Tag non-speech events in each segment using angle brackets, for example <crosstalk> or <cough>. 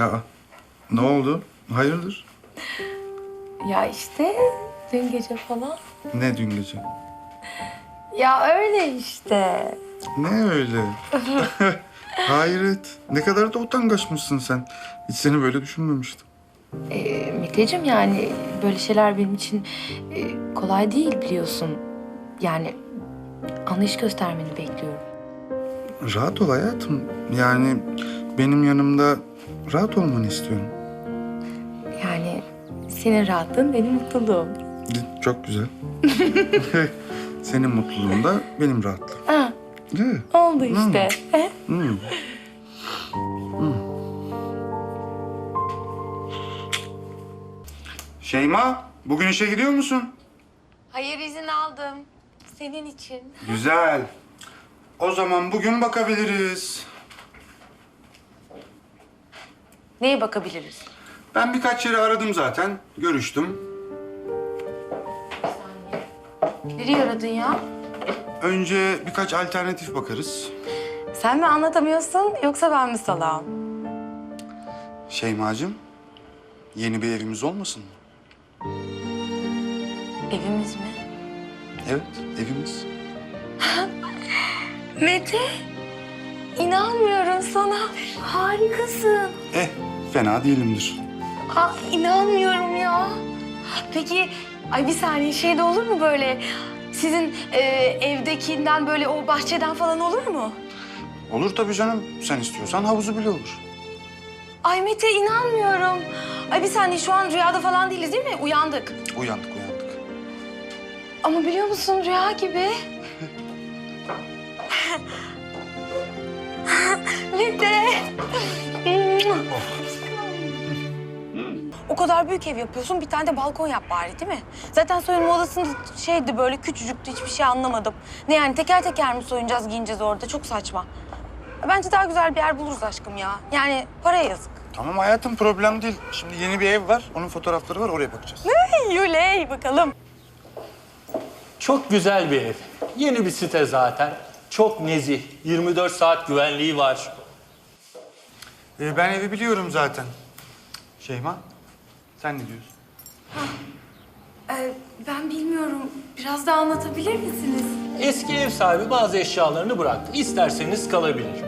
Aa, ne oldu? Hayırdır? Ya işte dün gece falan. Ne dün gece? Ya öyle işte. Ne öyle? <laughs> Hayret. Ne kadar da utangaçmışsın sen. Hiç seni böyle düşünmemiştim. Ee, Meteciğim yani böyle şeyler benim için e, kolay değil biliyorsun. Yani anlayış göstermeni bekliyorum. Rahat ol hayatım. Yani benim yanımda rahat olmanı istiyorum. Yani senin rahatlığın benim mutluluğum. Çok güzel. <laughs> Senin mutluluğun da benim rahatlığım. Ha, Değil mi? oldu işte. <laughs> Hmm. Hmm. Şeyma, bugün işe gidiyor musun? Hayır izin aldım. Senin için. <laughs> Güzel. O zaman bugün bakabiliriz. Neye bakabiliriz? Ben birkaç yere aradım zaten. Görüştüm. Nereye aradın ya? Önce birkaç alternatif bakarız. Sen mi anlatamıyorsun yoksa ben mi salağım? Şeymacığım, yeni bir evimiz olmasın mı? Evimiz mi? Evet, evimiz. Mete, inanmıyorum sana. Harikasın. Eh, fena değilimdir. Aa, inanmıyorum ya. Peki, ay bir saniye şey de olur mu böyle? Sizin e, evdekinden böyle o bahçeden falan olur mu? Olur tabii canım. Sen istiyorsan havuzu bile olur. Ay Mete inanmıyorum. Ay bir saniye şu an rüyada falan değiliz değil mi? Uyandık. Uyandık, uyandık. Ama biliyor musun rüya gibi. Mete. O kadar büyük ev yapıyorsun, bir tane de balkon yap bari değil mi? Zaten soyunma odasında şeydi böyle küçücüktü, hiçbir şey anlamadım. Ne yani teker teker mi soyunacağız, giyineceğiz orada? Çok saçma. Bence daha güzel bir yer buluruz aşkım ya. Yani paraya yazık. Tamam hayatım problem değil. Şimdi yeni bir ev var. Onun fotoğrafları var. Oraya bakacağız. Yuley bakalım. Çok güzel bir ev. Yeni bir site zaten. Çok nezih. 24 saat güvenliği var. Ee, ben evi biliyorum zaten. Şeyma, sen ne diyorsun? Ee, ben bilmiyorum. Biraz daha anlatabilir misiniz? Eski ev sahibi bazı eşyalarını bıraktı. İsterseniz kalabilir.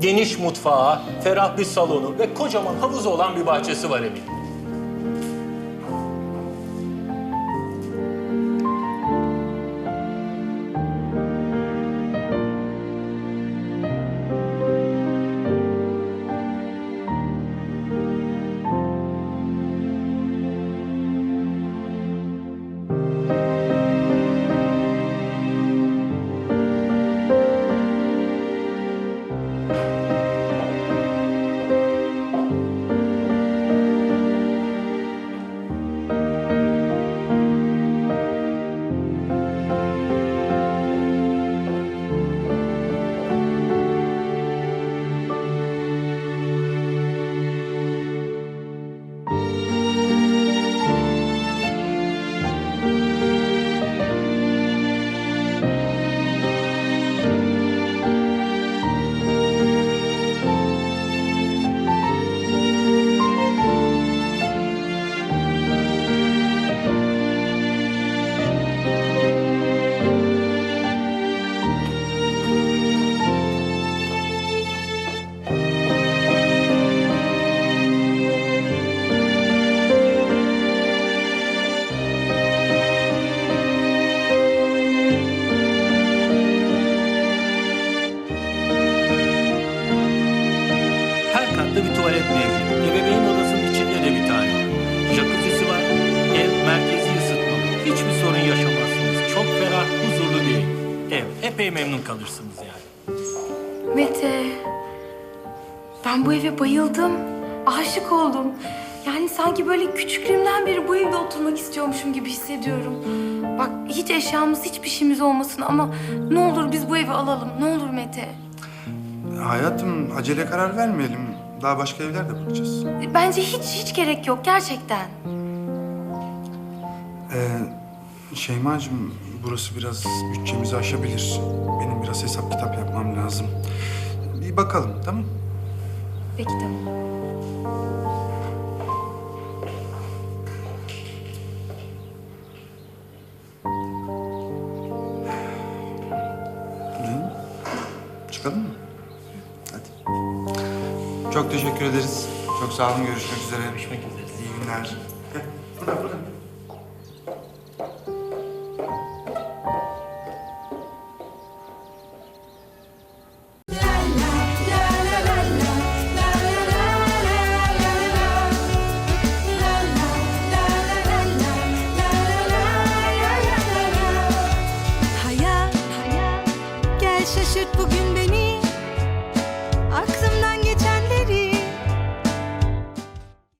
Geniş mutfağı, ferah bir salonu ve kocaman havuzu olan bir bahçesi var evin. Mevcut. Ebeveyn odasının içinde de bir tane. Jacuzzi'si var. Ev merkezi ısıtmalı. Hiçbir sorun yaşamazsınız. Çok ferah, huzurlu bir ev. Ev. Epey memnun kalırsınız yani. Mete, ben bu eve bayıldım. Aşık oldum. Yani sanki böyle küçüklüğümden beri bu evde oturmak istiyormuşum gibi hissediyorum. Bak hiç eşyamız, hiçbir şeyimiz olmasın ama ne olur biz bu evi alalım. Ne olur Mete. Hayatım, acele karar vermeyelim. Daha başka evler de bakacağız. Bence hiç hiç gerek yok gerçekten. Ee, Şeymacığım, burası biraz bütçemizi aşabilir. Benim biraz hesap kitap yapmam lazım. bir bakalım tamam mı? Peki tamam. Hı? Çıkalım mı? Çok teşekkür ederiz. Çok sağ olun. Görüşmek üzere. Görüşmek üzere. İyi günler. Gel. Buradan buradan.